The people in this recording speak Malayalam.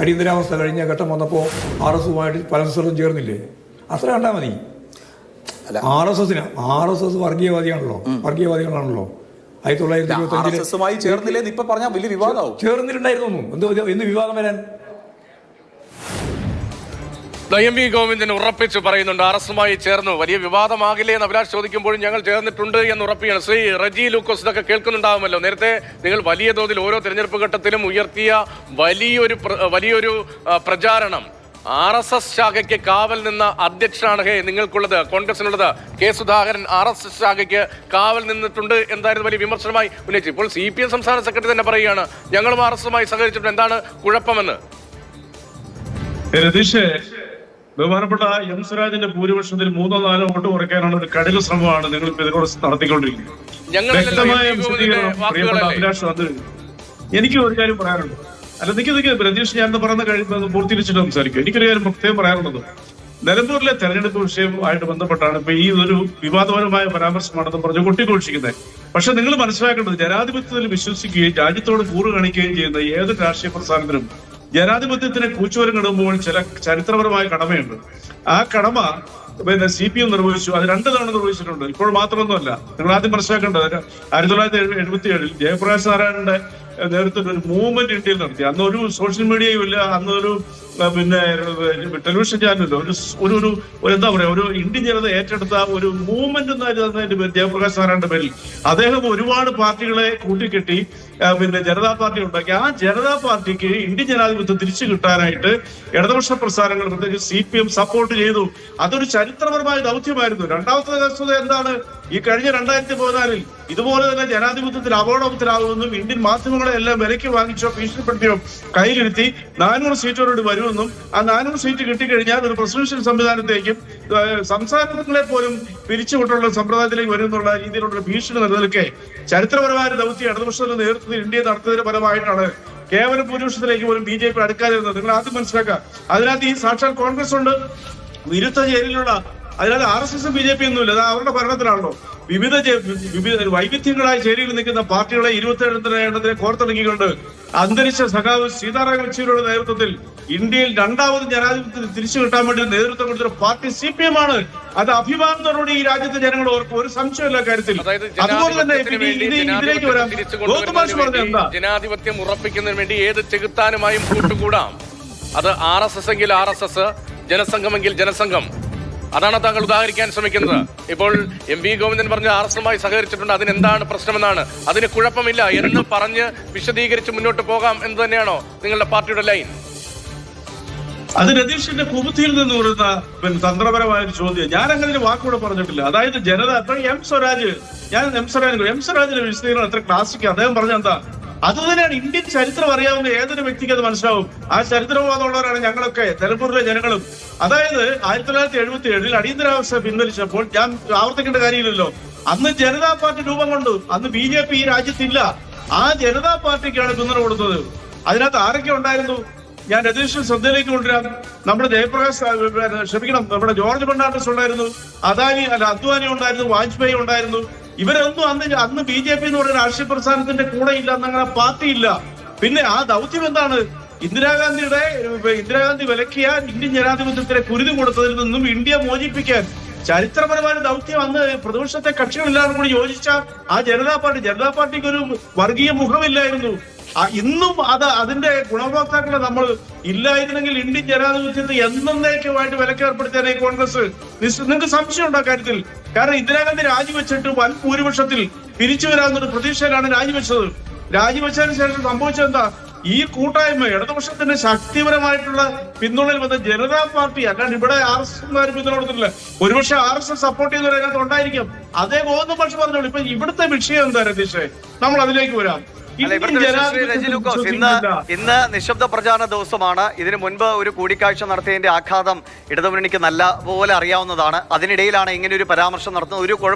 അടിയന്തരാവസ്ഥ കഴിഞ്ഞ ഘട്ടം വന്നപ്പോൾ ആർ എസുമായിട്ട് പല സ്ഥലത്തും ചേർന്നില്ലേ? അത്ര കണ്ടാൽ മതി. അല്ല. ആർ എസ് എസിന്. ആർ എസ് എസ് വർഗീയവാദിയാണല്ലോ. വർഗീയവാദികളാണല്ലോ. ആയിരത്തി തൊള്ളായിരത്തി ചേർന്നില്ലേ ഇരുപത്തി ഇപ്പൊ പറഞ്ഞാൽ വലിയ വിവാദമാവും. ചേർന്നിട്ടുണ്ടായിരുന്നു എന്ത് എന്ത് വിവാദം വരാൻ? എം വി ഗോവിന്ദൻ ഉറപ്പിച്ച് പറയുന്നുണ്ട് ആർ എസുമായി ചേർന്നു. വലിയ വിവാദമാകില്ലേ എന്ന് അഭിലാഷ് ചോദിക്കുമ്പോഴും ഞങ്ങൾ ചേർന്നിട്ടുണ്ട് എന്ന് ഉറപ്പിയാണ് ശ്രീ റജി ലൂക്കോസ് ഇതൊക്കെ കേൾക്കുന്നുണ്ടാവുമല്ലോ. നേരത്തെ നിങ്ങൾ വലിയ തോതിൽ ഓരോ തിരഞ്ഞെടുപ്പ് ഘട്ടത്തിലും ഉയർത്തിയ വലിയൊരു വലിയൊരു പ്രചാരണം. ആർ എസ് എസ് ശാഖയ്ക്ക് കാവൽ നിന്ന അധ്യക്ഷനാണ് ഹേ നിങ്ങൾക്കുള്ളത് കോൺഗ്രസിനുള്ളത്. K Sudhakaran R S S ശാഖയ്ക്ക് കാവൽ നിന്നിട്ടുണ്ട് എന്തായിരുന്നു വലിയ വിമർശനമായി ഉന്നയിച്ചു ഇപ്പോൾ സി പി എം സംസ്ഥാന സെക്രട്ടറി തന്നെ പറയുകയാണ് ഞങ്ങളും ആർ എസ് എസുമായി സഹകരിച്ചിട്ടുണ്ട്. എന്താണ് കുഴപ്പമെന്ന്? രതീഷ് ബഹുമാനപ്പെട്ട എം സ്വരാജിന്റെ ഭൂരിപക്ഷത്തിൽ മൂന്നോ നാലോ വോട്ട് കുറയ്ക്കാനുള്ള ഒരു കഠിന ശ്രമമാണ് നിങ്ങൾ ഇപ്പൊ ഇതിനോട് നടത്തിക്കൊണ്ടിരിക്കുന്നത്. വ്യക്തമായ പ്രിയപ്പെട്ട അഭിലാഷ് അത് എനിക്ക് ഒരു കാര്യം പറയാനുണ്ട്. അല്ല നിക്ക് നിക്ക് പ്രതീക്ഷ ഞാൻ പറയുന്ന കഴിയുമ്പോൾ പൂർത്തീകരിച്ചിട്ട് സംസാരിക്കും. എനിക്കൊരു കാര്യം പ്രത്യേകം പറയാനുള്ളത്. നിലമ്പൂരിലെ തെരഞ്ഞെടുപ്പ് വിഷയവുമായിട്ട് ബന്ധപ്പെട്ടാണ് ഇപ്പൊ ഈ ഒരു വിവാദപരമായ പരാമർശമാണെന്ന് പറഞ്ഞ് കൊട്ടിഘോഷിക്കുന്നത്. പക്ഷെ നിങ്ങൾ മനസ്സിലാക്കേണ്ടത് ജനാധിപത്യത്തിൽ വിശ്വസിക്കുകയും രാജ്യത്തോട് കൂറ് കാണിക്കുകയും ചെയ്യുന്ന ഏത് രാഷ്ട്രീയ പ്രസ്ഥാനത്തിനും ജനാധിപത്യത്തിന് കൂച്ചുവരം കിടുമ്പോൾ ചില ചരിത്രപരമായ കടമയുണ്ട്. ആ കടമ പിന്നെ സി പി എം നിർവഹിച്ചു. അത് രണ്ട് തവണ നിർവഹിച്ചിട്ടുണ്ട്. ഇപ്പോൾ മാത്രമൊന്നുമല്ല. നിങ്ങൾ ആദ്യം മനസ്സിലാക്കേണ്ടത് ആയിരത്തി തൊള്ളായിരത്തി എഴുപത്തി ഏഴിൽ ജയപ്രകാശ് നാരായണന്റെ നേതൃത്വത്തിൽ ഒരു മൂവ്മെന്റ് ഇന്ത്യയിൽ നടത്തി. അന്ന് ഒരു സോഷ്യൽ മീഡിയയും ഇല്ല. അന്ന് ഒരു പിന്നെ ടെലിവിഷൻ ചാനലില്ല ഒരു ഒരു ഒരു എന്താ പറയാ ഒരു ഇന്ത്യൻ ജനത ഏറ്റെടുത്ത ഒരു മൂവ്മെന്റ് എന്നതിന്റെ പേര് ജയപ്രകാശ് നാരായണന്റെ പേരിൽ. അദ്ദേഹം ഒരുപാട് പാർട്ടികളെ കൂട്ടിക്കെട്ടി പിന്നെ ജനതാ പാർട്ടി ഉണ്ടാക്കി. ആ ജനതാ പാർട്ടിക്ക് ഇന്ത്യൻ ജനാധിപത്യം തിരിച്ചു കിട്ടാനായിട്ട് ഇടതുപക്ഷ പ്രസ്ഥാനങ്ങൾ പ്രത്യേകിച്ച് സി പി എം സപ്പോർട്ട് ചെയ്തു. അതൊരു ചരിത്രപരമായ ദൗത്യമായിരുന്നു. രണ്ടാമത്തെ വസ്തുത എന്താണ്? ഈ കഴിഞ്ഞ രണ്ടായിരത്തി പതിനാലിൽ ഇതുപോലെ തന്നെ ജനാധിപത്യത്തിൽ അപകടത്തിലാകുമെന്നും ഇന്ത്യൻ മാധ്യമങ്ങളെ എല്ലാം വിലയ്ക്ക് വാങ്ങിച്ചോ ഭീഷണിപ്പെടുത്തിയോ കയ്യിലിരുത്തി നാനൂറ് സീറ്റോട് വരുമെന്നും ആ നാനൂറ് സീറ്റ് കിട്ടിക്കഴിഞ്ഞാൽ ഒരു പ്രസിഡൻഷ്യൽ സംവിധാനത്തേക്കും സംസ്ഥാനങ്ങളെ പോലും പിരിച്ചുവിട്ടുള്ള സമ്പ്രദായത്തിലേക്ക് വരുമെന്നുള്ള രീതിയിലുള്ള ഭീഷണി നിലനിൽക്കെ ചരിത്രപരമായ ദൗത്യം ഇടതുപക്ഷത്തിന്റെ നേതൃത്വത്തിൽ ഇന്ത്യ നടത്തിയതിന്റെ ഫലമായിട്ടാണ് കേവല ഭൂരിപക്ഷത്തിലേക്ക് പോലും ബി ജെ പി അടുക്കാതിരുന്നത്. നിങ്ങൾ ആദ്യം മനസ്സിലാക്കുക. അതിനകത്ത് ഈ സാക്ഷാൽ കോൺഗ്രസ് ഉണ്ട്. വിരുദ്ധ ചേരിയിലുള്ള അതിനകത്ത് ആർ എസ് എസും ബി ജെ പി ഒന്നുമില്ല. അത് അവരുടെ ഭരണത്തിലാണല്ലോ. വിവിധ വിവിധ വൈവിധ്യങ്ങളായി ചേരിയിൽ നിൽക്കുന്ന പാർട്ടികളെ ഇരുപത്തിയേഴ് എണ്ണത്തിനെ കോർത്തിണക്കിക്കൊണ്ട് അന്തരിച്ച സഖാവ് സീതാറാം യെച്ചൂരിയുടെ നേതൃത്വത്തിൽ ഇന്ത്യയിൽ രണ്ടാമത് ജനാധിപത്യത്തിൽ തിരിച്ചു കിട്ടാൻ വേണ്ടി നേതൃത്വം കൊടുത്തൊരു പാർട്ടി സി പി എം ആണ്. അത് അഭിമാനത്തോടുകൂടി ഈ രാജ്യത്തെ ജനങ്ങൾ ഓർക്കും. ഒരു സംശയമില്ല കാര്യത്തിൽ. അതുപോലെ തന്നെ ഇതിലേക്ക് വരാം. പറഞ്ഞ എന്താ? ജനാധിപത്യം ഉറപ്പിക്കുന്നതിന് വേണ്ടി ഏത് ചെകുത്താനുമായും കൂട്ടുകൂടാം അത് ആർ എസ് എസ് എങ്കിൽ ആർ എസ് എസ് ജനസംഘമെങ്കിൽ ജനസംഘം. അതാണ് താങ്കൾ ഉദാഹരിക്കാൻ ശ്രമിക്കുന്നത്. ഇപ്പോൾ എം വി ഗോവിന്ദൻ പറഞ്ഞ ആർ എസ് എമ്മായി സഹകരിച്ചിട്ടുണ്ട്. അതിനെന്താണ് പ്രശ്നമെന്നാണ്. അതിന് കുഴപ്പമില്ല. എന്ന് പറഞ്ഞ് വിശദീകരിച്ച് മുന്നോട്ട് പോകാം എന്ന് തന്നെയാണോ നിങ്ങളുടെ പാർട്ടിയുടെ ലൈൻ? അത് രതീഷിന്റെ കുബുദ്ധിയിൽ നിന്ന് വരുന്ന പിന്നെ തന്ത്രപരമായ ഒരു ചോദ്യം. ഞാൻ അങ്ങനെ ഒരു വാക്കുകൂടെ പറഞ്ഞിട്ടില്ല. അതായത് ജനത അത്ര എം സ്വരാജ് ഞാൻ എം സ്വരാജ് എം സ്വരാജിന്റെ വിശദീകരണം എത്ര ക്ലാസിക് അദ്ദേഹം പറഞ്ഞ എന്താ? അത് തന്നെയാണ് ഇന്ത്യൻ ചരിത്രം അറിയാവുന്ന ഏതൊരു വ്യക്തിക്ക് അത് മനസ്സിലാവും. ആ ചരിത്രബോധമുള്ളവരാണ് ഞങ്ങളൊക്കെ നിലമ്പൂരിലെ ജനങ്ങളും. അതായത് ആയിരത്തി തൊള്ളായിരത്തി എഴുപത്തി ഏഴിൽ അടിയന്തരാവസ്ഥ പിൻവലിച്ചപ്പോൾ ഞാൻ ആവർത്തിക്കേണ്ട കാര്യമില്ലല്ലോ. അന്ന് ജനതാ പാർട്ടി രൂപം കൊണ്ടു. അന്ന് ബി ജെ പി ഈ രാജ്യത്തില്ല. ആ ജനതാ പാർട്ടിക്കാണ് പിന്തുണ കൊടുത്തത്. അതിനകത്ത് ആരൊക്കെ ഉണ്ടായിരുന്നു? ഞാൻ രതീഷിന് ശ്രദ്ധയിലേക്ക് കൊണ്ടുവരാം. നമ്മുടെ ജയപ്രകാശ് ക്ഷമിക്കണം. നമ്മുടെ ജോർജ് ഫെർണാണ്ടസ് ഉണ്ടായിരുന്നു. അദാനി അല്ല അദ്വാനി ഉണ്ടായിരുന്നു. വാജ്പേയി ഉണ്ടായിരുന്നു. ഇവരൊന്നും അന്ന് അന്ന് ബി ജെ പി എന്ന് പറയുന്ന രാഷ്ട്രീയ പ്രസ്ഥാനത്തിന്റെ കൂടെ ഇല്ല എന്നങ്ങനെ പാർട്ടി ഇല്ല. പിന്നെ ആ ദൗത്യം എന്താണ്? ഇന്ദിരാഗാന്ധിയുടെ ഇന്ദിരാഗാന്ധി വിലക്കിയ ഇന്ത്യൻ ജനാധിപത്യത്തിലെ കുരുതി കൊടുത്തതിൽ നിന്നും ഇന്ത്യ മോചിപ്പിക്കാൻ ചരിത്രപരമായ ദൗത്യം അന്ന് പ്രതിപക്ഷത്തെ കക്ഷികളെല്ലാവരും കൂടി യോജിച്ച ആ ജനതാ പാർട്ടി ജനതാ പാർട്ടിക്ക് ഒരു വർഗീയ മുഖമില്ലായിരുന്നു. ഇന്നും അത് അതിന്റെ ഗുണഭോക്താക്കളെ നമ്മൾ ഇല്ലായിരുന്നെങ്കിൽ ഇന്ത്യൻ ജനാധിപത്യത്തെ എന്നേക്കുമായിട്ട് വിലക്കേർപ്പെടുത്തിയാണ് ഈ കോൺഗ്രസ്. നിങ്ങൾക്ക് സംശയം ഉണ്ടോ കാര്യത്തിൽ? കാരണം ഇന്ദിരാഗാന്ധി രാജിവെച്ചിട്ട് വൻ ഭൂരിപക്ഷത്തിൽ തിരിച്ചു വരാമെന്നൊരു പ്രതീക്ഷയിലാണ് രാജിവെച്ചത്. രാജിവെച്ചതിന് ശേഷം സംഭവിച്ചത് എന്താ ഈ കൂട്ടായ്മ ഇടതുപക്ഷത്തിന് ശക്തിപരമായിട്ടുള്ള പിന്തുണയിൽ വന്ന ജനതാ പാർട്ടി അല്ലാണ്ട് ഇവിടെ ആർ എസ് എസ് പിന്തുണ കൊടുത്തിട്ടില്ല. ഒരുപക്ഷെ ആർ എസ് എസ് സപ്പോർട്ട് ചെയ്യുന്നവർ അതിനകത്ത് ഉണ്ടായിരിക്കും. അതേ ഗോവിന്ദ പക്ഷെ പറഞ്ഞോളൂ. ഇപ്പൊ ഇവിടുത്തെ വിഷയം എന്താ രതീഷെ? നമ്മൾ അതിലേക്ക് വരാം. ഇന്ന്. ഇന്ന് നിശബ്ദ പ്രചാരണ ദിവസമാണ്. ഇതിനു മുൻപ് ഒരു കൂടിക്കാഴ്ച നടത്തിയതിന്റെ ആഘാതം ഇടതുമുന്നണിക്ക് നല്ല പോലെ അറിയാവുന്നതാണ്. അതിനിടയിലാണ് ഇങ്ങനെ ഒരു പരാമർശം നടത്തുന്നത്. ഒരു